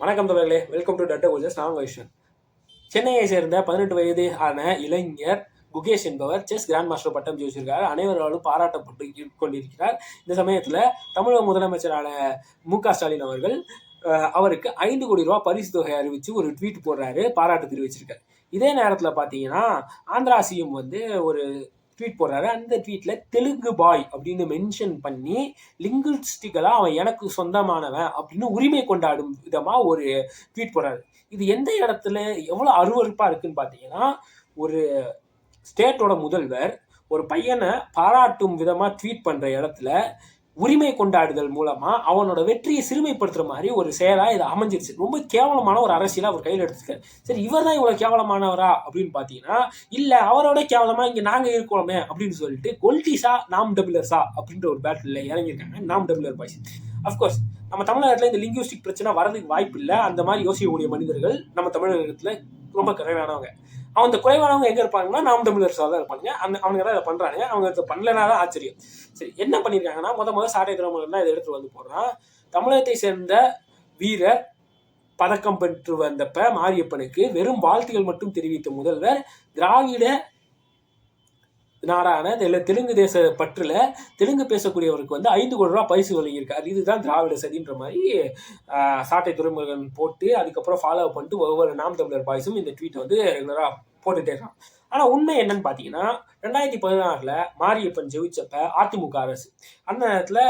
வணக்கம் தொடர்களே welcome to டட்ட கோஜஸ் நான் சென்னையை சேர்ந்த பதினெட்டு வயது ஆன இளைஞர் குகேஷ் என்பவர் செஸ் கிராண்ட் மாஸ்டர் பட்டம் ஜெயிச்சிருக்கார். அனைவராலும் பாராட்டப்பட்டு கொண்டிருக்கிறார். இந்த சமயத்தில் தமிழக முதலமைச்சரான மு க ஸ்டாலின் அவர்கள் அவருக்கு ஐந்து கோடி ரூபாய் பரிசு தொகை அறிவித்து ஒரு ட்வீட் போடுறாரு. பாராட்டு தெரிவிச்சிருக்காரு. இதே நேரத்தில் பார்த்தீங்கன்னா ஆந்திரா சிஎம் வந்து ஒரு ட்வீட் போடுறாரு. அந்த ட்வீட்டில் தெலுங்கு பாய் அப்படின்னு மென்ஷன் பண்ணி லிங்குஸ்டிக்கலா அவன் எனக்கு சொந்தமானவன் அப்படின்னு உரிமை கொண்டாடும் விதமாக ஒரு ட்வீட் போடுறாரு. இது எந்த இடத்துல எவ்வளோ அருவருப்பாக இருக்குன்னு பார்த்தீங்கன்னா ஒரு ஸ்டேட்டோட முதல்வர் ஒரு பையனை பாராட்டும் விதமாக ட்வீட் பண்ணுற இடத்துல உரிமை கொண்டாடுதல் மூலமாக அவனோட வெற்றியை சிறுமைப்படுத்துகிற மாதிரி ஒரு செயலா இது அமைஞ்சிருச்சு. ரொம்ப கேவலமான ஒரு அரசியலை அவர் கையில் எடுத்துக்காரு சரி இவர் தான் இவ்வளோ கேவலமானவரா அப்படின்னு பார்த்தீங்கன்னா இல்லை அவரோட கேவலமாக இங்கே நாங்கள் இருக்கோமே அப்படின்னு சொல்லிட்டு கொல்டிஸா நாம் டபுளர்ஸா அப்படின்ற ஒரு பேட்டில் இறங்கியிருக்காங்க நாம் டபுளர் பாய்ஸ் அஃப்கோர்ஸ் நம்ம தமிழகத்துல இந்த லிங்குவிஸ்டிக் பிரச்சனை வரதுக்கு வாய்ப்பு இல்லை. அந்த மாதிரி யோசிக்கக்கூடிய மனிதர்கள் நம்ம தமிழகத்தில் ரொம்ப குறைவானவங்க. அவன் அந்த குறைவானவங்க எங்கே இருப்பாங்கன்னா நாம் தமிழர்ஸாக தான் இருப்பாங்க அந்த அவங்க தான் இதை பண்ணுறாங்க அவங்க இதை பண்ணலனா தான் ஆச்சரியம். சரி என்ன பண்ணியிருக்காங்கன்னா முத முத சாட்டை திறமையில் தான் இதை எடுத்து வந்து போடுறான். தமிழகத்தை சேர்ந்த வீரர் பதக்கம் பெற்று வந்தப்ப மாரியப்பனுக்கு வெறும் வாழ்த்துகள் மட்டும் தெரிவித்த முதல்வர் திராவிட நாடான தெல- தெலுங்கு தேச பற்றில் தெலுங்கு பேசக்கூடியவருக்கு வந்து ஐந்து கோடி ரூபா பரிசு வழங்கியிருக்காரு இதுதான் திராவிட சதின்ற மாதிரி சாட்டை துறைமுருகன் போட்டு அதுக்கப்புறம் ஃபாலோ பண்ணிட்டு ஒவ்வொரு நாம் தமிழர் பாய்ஸும் இந்த ட்வீட்டை வந்து ரெகுலராக போட்டுட்டே இருக்கான் ஆனால் உண்மை என்னன்னு பார்த்தீங்கன்னா ரெண்டாயிரத்தி பதினாறில் மாரியப்பன் ஜெயிச்சப்ப அதிமுக அரசு. அந்த நேரத்தில்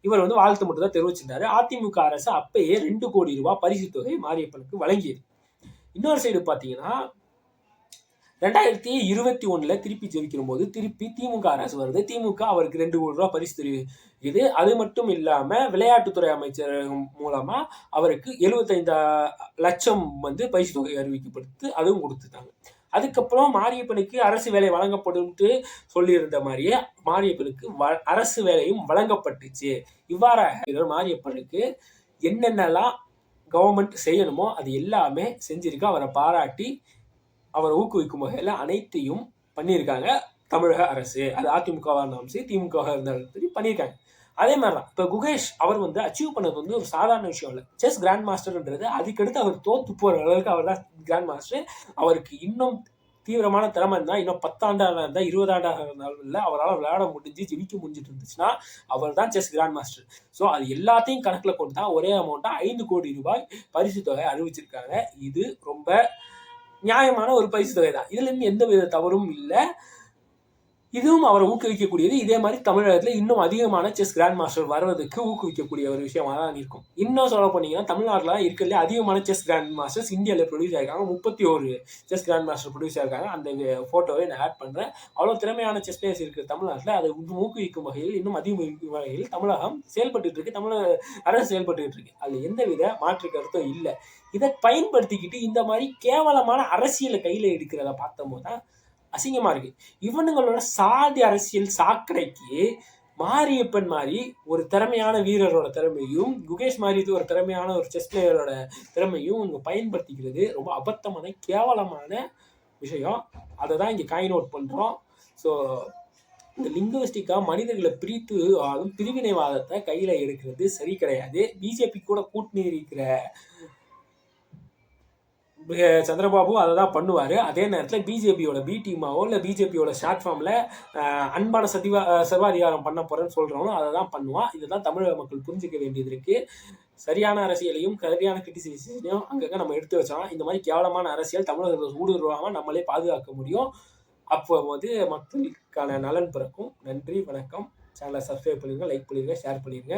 இவர் வந்து வாழ்த்து மட்டும் தான் தெரிவிச்சிருந்தாரு. அதிமுக அரசு அப்பயே ரெண்டு கோடி ரூபாய் பரிசு தொகை மாரியப்பனுக்கு வழங்கியது. இன்னொரு சைடு பார்த்தீங்கன்னா ரெண்டாயிரத்தி இருபத்தி ஒன்றில் திருப்பி ஜெயிக்கிற போது திருப்பி திமுக அரசு வருது. திமுக அவருக்கு ரெண்டு கோடி ரூபா பரிசு தெரிவிக்குது. அது மட்டும் இல்லாம விளையாட்டுத்துறை அமைச்சர் மூலமா அவருக்கு எழுபத்தைந்து லட்சம் வந்து பரிசு தொகை அறிவிக்கப்படுத்து அதுவும் கொடுத்துட்டாங்க. அதுக்கப்புறம் மாரியப்பனுக்கு அரசு வேலை வழங்கப்படும்ட்டு சொல்லியிருந்த மாதிரியே மாரியப்பனுக்கு வ- அரசு வேலையும் வழங்கப்பட்டுச்சு. இவ்வாறாக மாரியப்பனுக்கு என்னென்னலாம் கவர்மெண்ட் செய்யணுமோ அது எல்லாமே செஞ்சிருக்கு. அவரை பாராட்டி அவரை ஊக்குவிக்கும் வகையில் அனைத்தையும் பண்ணியிருக்காங்க தமிழக அரசு. அது அதிமுகவாக இருந்தாலும் சரி திமுகவாக இருந்தாலும் சரி பண்ணியிருக்காங்க. அதே மாதிரி தான் இப்போ குகேஷ் அவர் வந்து அச்சீவ் பண்ணது வந்து ஒரு சாதாரண விஷயம் இல்லை. செஸ் கிராண்ட் மாஸ்டர்ன்றது அதுக்கடுத்து அவர் தோத்து போகிற அளவுக்கு அவர் தான் கிராண்ட் மாஸ்டர் அவருக்கு இன்னும் தீவிரமான திறமை இருந்தால் இன்னும் பத்தாண்டாக இருந்தால் இருபதாண்டாக இருந்தாலும் இல்லை அவரால் விளையாட முடிஞ்சு ஜெயிக்க முடிஞ்சிட்டு இருந்துச்சுன்னா அவர் தான் செஸ் கிராண்ட் மாஸ்டர் ஸோ அது எல்லாத்தையும் கணக்கில் கொண்டு தான் ஒரே அமௌண்ட்டாக ஐந்து கோடி ரூபாய் பரிசு தொகை அறிவிச்சிருக்காங்க. இது ரொம்ப நியாயமான ஒரு பரிசு தொகை தான் இதுல இருந்து எந்த வித தவறும் இல்லை. இதுவும் அவரை ஊக்குவிக்கக்கூடியது. இதே மாதிரி தமிழகத்தில் இன்னும் அதிகமான செஸ் கிராண்ட் மாஸ்டர் வர்றதுக்கு ஊக்குவிக்கக்கூடிய ஒரு விஷயமா தான் இருக்கும். இன்னும் சொல்ல போனீங்கன்னா தமிழ்நாட்டில் இருக்கிறதுல அதிகமான செஸ் கிராண்ட் மாஸ்டர்ஸ் இந்தியாவில் ப்ரொடியூஸ் ஆயிருக்காங்க. முப்பத்தி ஒரு செஸ் கிராண்ட் மாஸ்டர் ப்ரொடியூஸ் ஆயிருக்காங்க. அந்த ஃபோட்டோவை நான் ஆட் பண்ணுறேன் அவ்வளோ திறமையான செஸ் பிளேயர்ஸ் இருக்கிற தமிழ்நாட்டில் அதை இன்னும் ஊக்குவிக்கும் வகையில் இன்னும் அதிகரிக்கும் வகையில் தமிழகம் செயல்பட்டு இருக்கு. தமிழக அரசு செயல்பட்டு இருக்கு. அதில் எந்தவித மாற்று கருத்தும் இல்லை. இதை பயன்படுத்திக்கிட்டு இந்த மாதிரி கேவலமான அரசியலை கையில் எடுக்கிறத பார்த்தம்போது தான் அசிங்கமா இருக்கு. இவனுங்களோட சாதி அரசியல் சாக்கடைக்கு மாரியப்பன் மாதிரி ஒரு திறமையான வீரரோட திறமையும் குகேஷ் மாதிரி இது ஒரு திறமையான ஒரு செஸ் பிளேயரோட திறமையும் இவங்க பயன்படுத்திக்கிறது ரொம்ப அபத்தமான கேவலமான விஷயம். அதை தான் இங்கே காயின் அவுட் பண்ணுறோம் ஸோ இந்த லிங்குவிஸ்டிக்காக மனிதர்களை பிரித்து அதுவும் பிரிவினைவாதத்தை கையில் எடுக்கிறது சரி கிடையாது. பிஜேபி கூட கூட்டணி இருக்கிற சந்திரபாபு அதை தான் பண்ணுவார். அதே நேரத்தில் பிஜேபியோட பி டீமாவோ இல்லை பிஜேபியோட ஷார்ட் ஃபார்மில் அன்பான சதிவா சர்வாதிகாரம் பண்ண போகிறேன்னு சொல்கிறவங்களும் அதை தான் பண்ணுவான் இதுதான் தமிழக மக்கள் புரிஞ்சிக்க வேண்டியது இருக்குது சரியான அரசியலையும் சரியான கிரிட்டிசிசையும் அங்கங்கே நம்ம எடுத்து வச்சோம் இந்த மாதிரி கேவலமான அரசியல் தமிழகத்தில் ஊடுருவாமல் நம்மளே பாதுகாக்க முடியும். அப்போ வந்து மக்களுக்கான நலன் பிறக்கும். நன்றி வணக்கம். சேனலை சப்ஸ்கிரைப் பண்ணிடுங்க லைக் பண்ணிடுங்க ஷேர் பண்ணிடுங்க